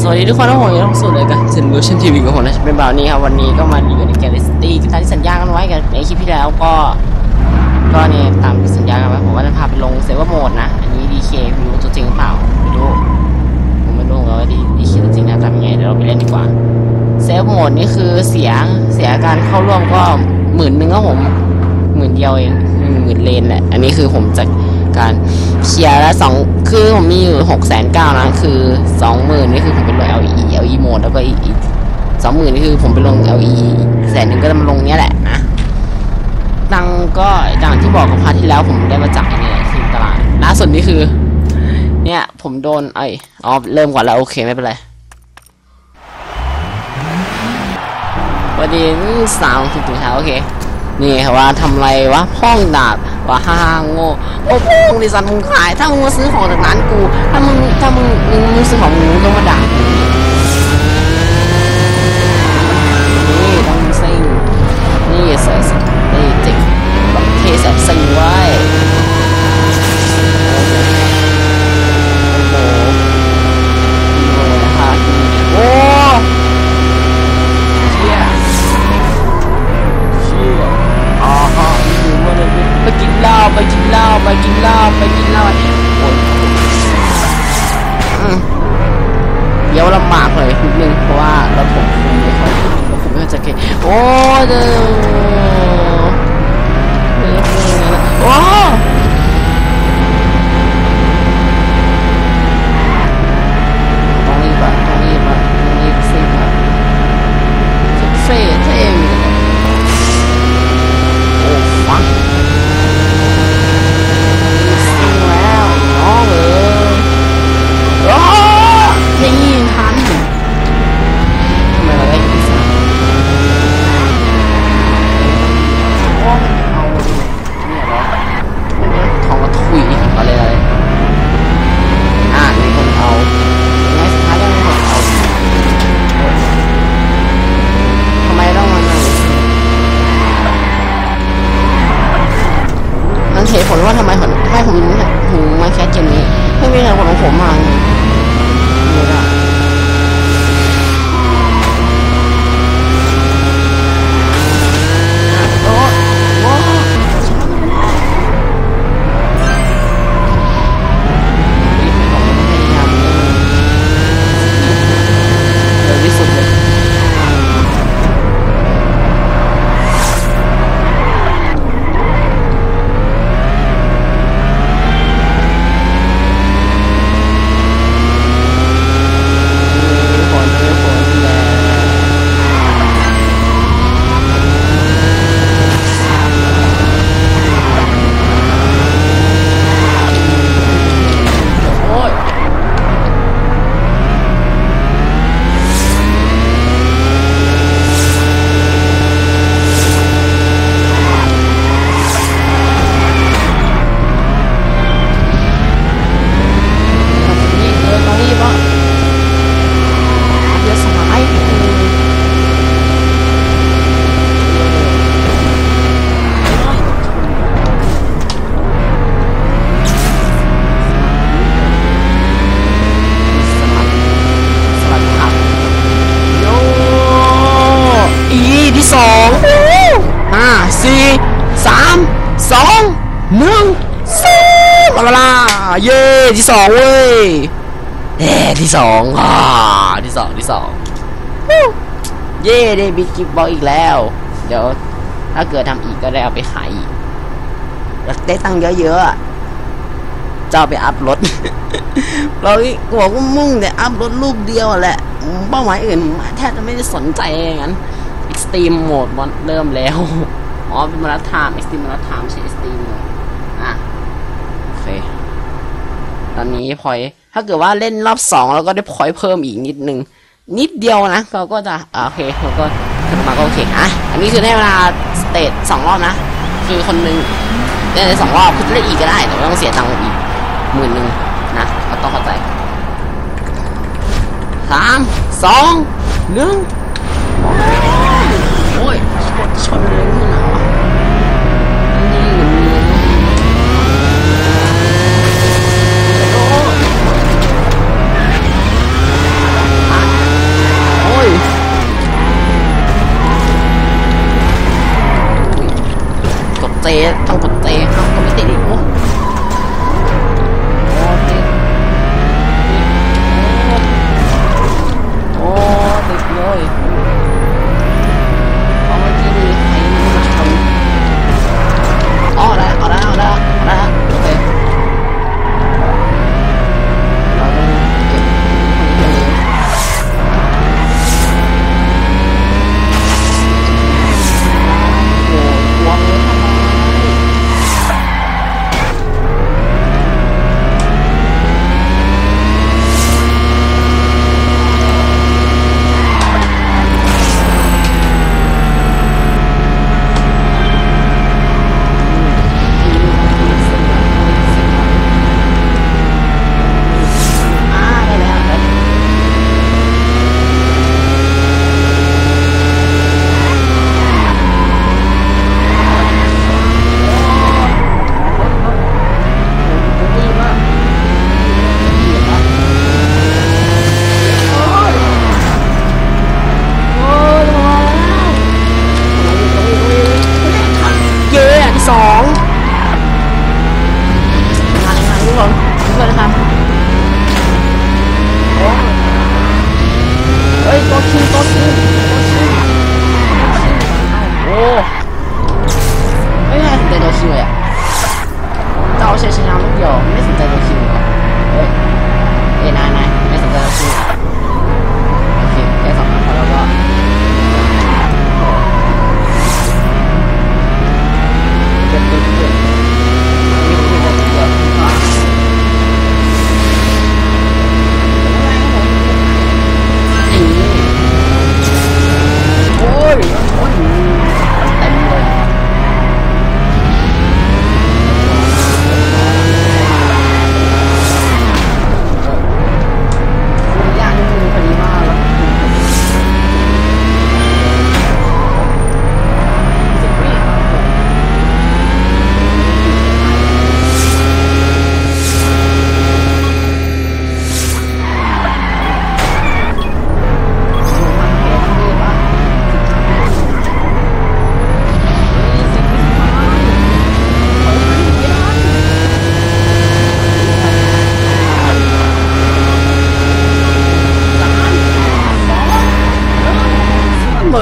สวัสดีทุกคนนะผมยังต้องสู่เลยกันเซนลูชันทีวีกับผมนะเป็นแบบนี้ครับวันนี้ก็มาอยู่ในแกลิสตี้ที่ที่สัญญากันไว้กันในคลิปที่แล้วก็ ก็เนี่ยตามที่สัญญากันไว้ผมว่าจะพาไปลงเซเวอร์โหมดนะ อันนี้ดีเคไม่รู้ตัวจริงหรือเปล่าไม่รู้ผมไม่รู้ว่าดีดีเคตัวจริงนะทำยังไงเดี๋ยวเราไปเล่นดีกว่าเซฟโหมดนี่คือเสียเสียการเข้าร่วมก็หมื่นหนึ่งครับผมหมื่นเดียวเองหมื่นเลนแหละอันนี้คือผมจะ การเคลียร์แล้วสองคือผมมีอยู่หกแสนเก้านะ คือสองหมื่นนี่คือผมเป็นลง LE LE โหมดแล้วก็อีกสองหมื่นนี่คือผมไปลง LE แสนหนึ่งก็จะมาลงเนี้ยแหละนะตังก็ดังที่บอกกับพาร์ทที่แล้วผมได้มาจากไอ้นี่ที่ตลาดล่าสุดนี่คือ เนี่ยผมโดนไอ้อ๋อเริ่มก่อนแล้วโอเคไม่เป็นไรวันนี้สามถึงถึงเช้าโอเค นี่ครับว่าทำไรวะพ่องดาบ ว่าฮ่าโง่โอ้พ่องดิสันมึงขาย ถ้ามึงมาซื้อของจากร้านกู ถ้ามึงถ้ามึงมึงซื้อของมึงต้องมาด่านี่ต้องซิ่งนี่เสร็จนี่จริงแบบเทสเซิงไว้ เดี๋ยวลำบากเลยนิดนึงเพราะว่าเราผมไม่ค่อยผมไม่ค่อยจะเก่งโอ้เด้อโอ้ สองหนึ่งศูนย์มาละเย้ที่สองเว้ยเย้ที่สองอ่าที่สองที่สองเย่ได้บิดกิฟบอลอีกแล้ว เดี๋ยว ถ้าเกิดทำอีกก็ได้เอาไปขายอีกแล้วได้ตังค์เยอะๆอะจะเอาไปอัพรถ เราบอกว่ามุ่งแต่อัพรถลูกเดียวแหละ เป้าหมายอื่นแทบจะไม่ได้สนใจอย่างนั้น Extreme Mode มันเริ่มแล้ว อ๋อเป็นมาราธอน Extreme มาราธอนใช่ Extreme Mode อะโอเคตอนนี้พอยถ้าเกิดว่าเล่นรอบสองเราก็ได้พอยเพิ่มอีกนิดนึง นิดเดียวนะเราก็จะโอเคเราก็ขึ้นมาก็โอเคอะอันนี้คือได้เวลาสเตจสองรอบนะ คือคนหนึ่งเล่นได้สองรอบคือจะเล่นอีกก็ได้ แต่ต้องเสียตังค์อีกหมื่นหนึ่งนะก็ต้องเข้าใจสามสองหนึ่งโอ้ยชนเลย play it.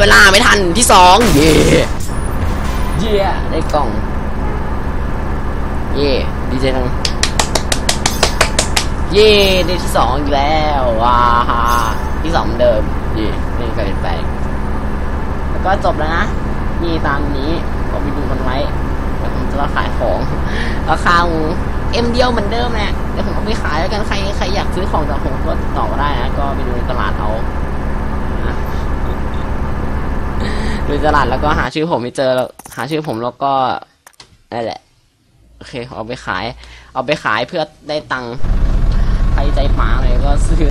เวลาไม่ทันที่สองเย่เย่ได้กล่อง เย่ดีใจจังเย่ได้ที่สองอีกแล้วว้าฮ่าที่สองเหมือนเดิมเย่ไม่มีการเปลี่ยนแปลงแล้วก็จบแล้วนะนี่ตามนี้ก็ไปดูกันไว้เดี๋ยวผมจะมาขายของราคาเอ็มเดียวเหมือนเดิมแหละเดี๋ยวผมเอาไปขายแล้วกันใครใครอยากซื้อของจากผมก็ติดต่อมาได้นะก็ไปดูในตลาดเอานะ ดูตลาดแล้วก็หาชื่อผมไม่เจอแล้วหาชื่อผมแล้วก็นั่นแหละโอเคเอาไปขาย เอาไปขายเพื่อได้ตังค์ใครใจป๋าเลยก็ซื้อ